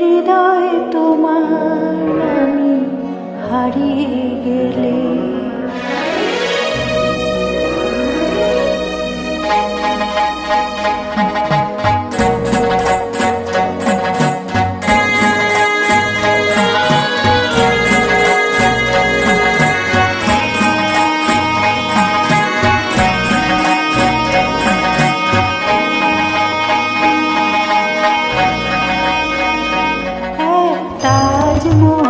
হৃদয় তোমার আমি হারিয়ে গেলে। 寂寞。